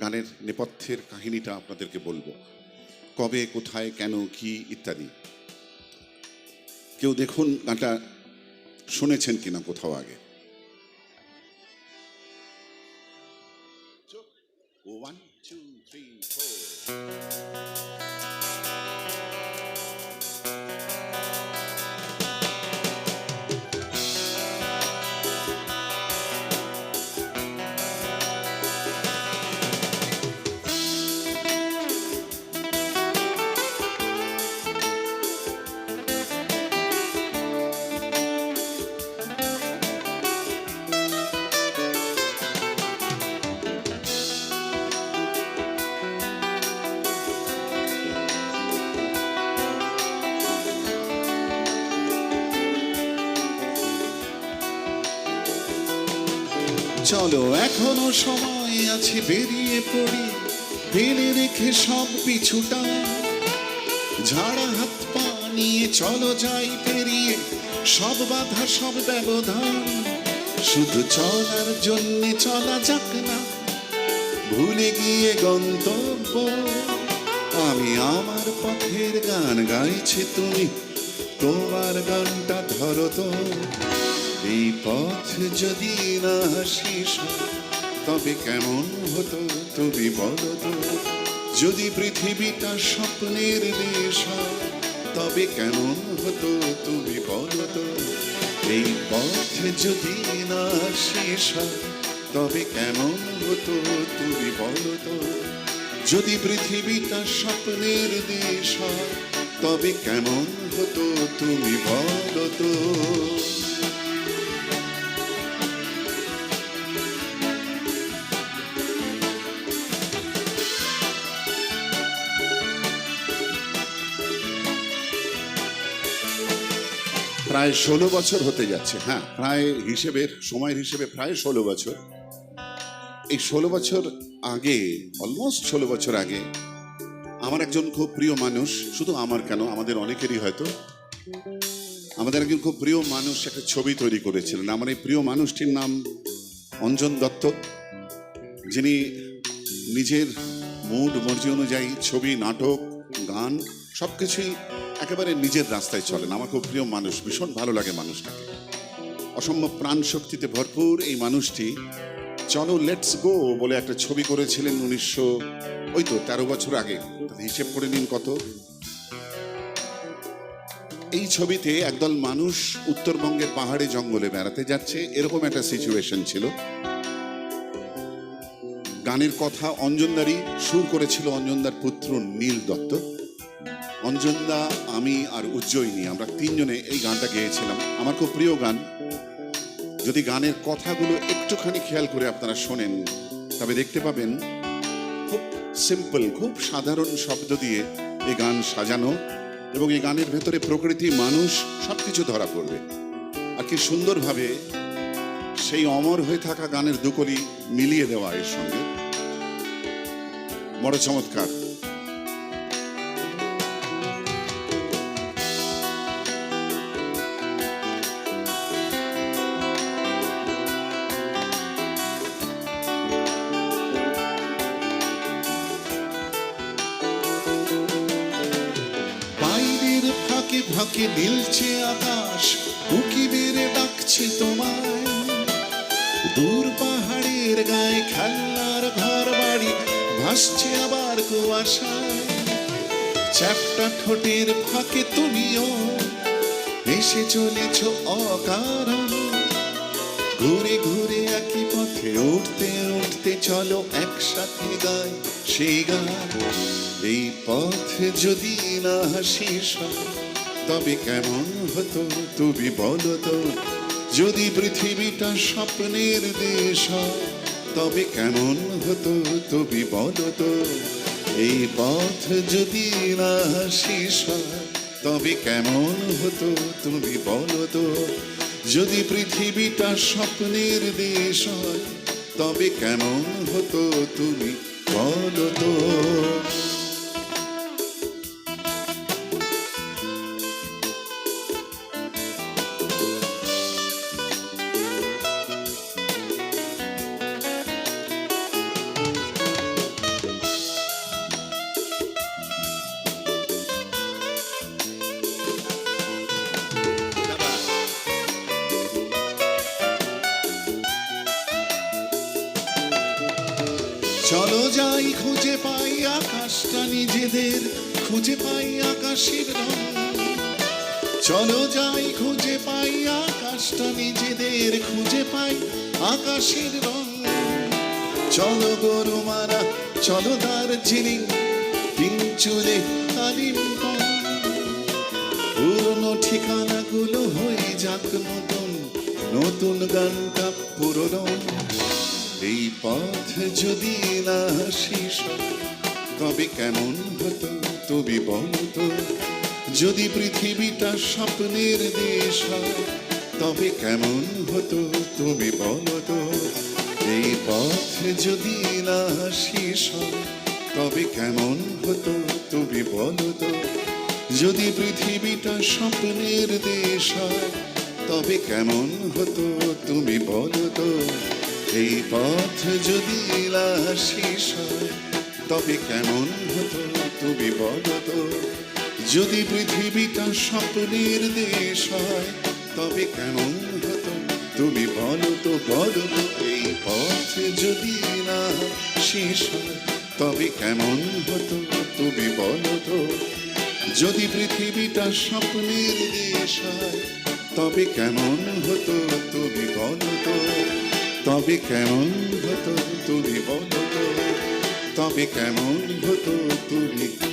গানের নেপথ্যের কাহিনীটা আপনাদেরকে বলব। কবে, কোথায়, কেন, কি ইত্যাদি। কেউ দেখুন গানটা শুনেছেন কিনা কোথাও আগে। ওয়ান টু থ্রি ফোর চলো, এখনও সময় আছে, বেরিয়ে পড়ি। ফেলে রেখে সব পিছুটা ঝাড়া হাত পা নিয়ে চলো যাই পেরিয়ে। সব বাধা, সব ব্যবধান। শুধু চলার জন্যে চলা যাক না। ভুলে গিয়ে গন্তব্য। আমি আমার পথের গান গাইছি তুমি। তোমার গানটা ধরো তো। এই পথ যদি না হয়, তবে কেমন হতো তুমি বলো তো? যদি পৃথিবীটা স্বপ্নের দেশ তবে কেমন হতো তুমি বলো তো? এই পথ যদি না হয়, তবে কেমন হতো তুমি বলো তো? যদি পৃথিবীটা স্বপ্নের দেশ তবে কেমন হতো তুমি বলো তো? প্রায় ষোলো বছর হতে যাচ্ছে হ্যাঁ প্রায় হিসেবের, সময়ের হিসেবে প্রায় ষোলো বছর। এই ষোলো বছর আগে অলমোস্ট ষোলো বছর আগে, আমার একজন খুব প্রিয় মানুষ, শুধু আমার কেন, আমাদের অনেকেরই হয়তো, আমাদের একজন খুব প্রিয় মানুষ একটা ছবি তৈরি করেছিলেন। আমার এই প্রিয় মানুষটির নাম অঞ্জন দত্ত। যিনি নিজের মুড, মর্জি অনুযায়ী ছবি, নাটক, গান সব কিছুই একেবারে নিজের রাস্তায় চলেন আমার খুব প্রিয় মানুষ, ভীষণ ভালো লাগে মানুষটাকে। অসম্ভব প্রাণ শক্তিতে ভরপুর এই মানুষটি চলো লেটস গো বলে একটা ছবি করেছিলেন উনিশশো, ওই তো তেরো বছর আগে। হিসেব করে নিন কত। এই ছবিতে একদল মানুষ উত্তরবঙ্গের পাহাড়ে জঙ্গলে বেড়াতে যাচ্ছে। এরকম একটা সিচুয়েশন ছিল। গানের কথা অঞ্জনদারি সুর করেছিল অঞ্জনদার পুত্র নীল দত্ত। অঞ্জনদা, আমি আর উজ্জয়িনী, আমরা তিনজনে এই গানটা গেয়েছিলাম। আমার খুব প্রিয় গান। যদি গানের কথাগুলো একটুখানি খেয়াল করে আপনারা শোনেন, তবে দেখতে পাবেন খুব সিম্পল খুব সাধারণ শব্দ দিয়ে এই গান সাজানো এবং এই গানের ভেতরে প্রকৃতি, মানুষ সবকিছু ধরা পড়বে। আর কি সুন্দরভাবে সেই অমর হয়ে থাকা গানের দুকলি মিলিয়ে দেওয়া এর সঙ্গে। বড় চমৎকার। ফাঁকে নীলছে আকাশ উকি বেড়ে ডাকছে তোমায়। দূর পাহাড়ের গায়ে খেলনার ঘর বাড়ি ভাসছে আবার কুয়াশায়। চ্যাপটা ঠোঁটের ফাঁকে তুমিও এসে চলেছ অকারণ। ঘুরে ঘুরে একই পথে উঠতে উঠতে চলো একসাথে গাই সেই গান। এই পথ যদি না হাসি হয়, তবে কেমন হতো তুমি বলো তো? যদি পৃথিবীটা স্বপ্নের দেশ তবে কেমন হতো তুমি বলো তো? এই পথ যদি না শেষ তবে কেমন হতো তুমি বলো তো? যদি পৃথিবীটা স্বপ্নের দেশ তবে কেমন হতো তুমি বলো তো? চলো যাই, খুঁজে পাই আকাশটা নিজেদের, খুঁজে পাই আকাশের রং। চলো যাই, খুঁজে পাই আকাশটা নিজেদের, খুঁজে পাই আকাশের রং। চলো গরু মারা, চলো দার্জিলিং, পিঞ্চুরে কালিম্পং পুরনো ঠিকানাগুলো হয়ে যাক নতুন নতুন গানটা পুরনো। এই পথ যদি না শেষ তবে কেমন হতো তুমি বলো তো যদি পৃথিবীটা স্বপ্নের দেশ তবে কেমন হতো তুমি বলতো? এই পথ যদি না শেষ তবে কেমন হতো তুমি বলো তো যদি পৃথিবীটা স্বপ্নের দেশ তবে কেমন হতো তুমি বলো তো এই পথ যদি শেষ তবে কেমন হতো তুমি বলো তো? যদি পৃথিবীটা স্বপ্নের দেশ হয়, তবে কেমন হতো তুমি বলো তো? বলো তো, এই পথ যদি না শেষ তবে কেমন হতো তুমি বলো তো? যদি পৃথিবীটা স্বপ্নের দেশ হয়, তবে কেমন হতো তুমি বলো তো? তবে কেমন হতো তুমি বলো তবে কেমন হতো তুমি?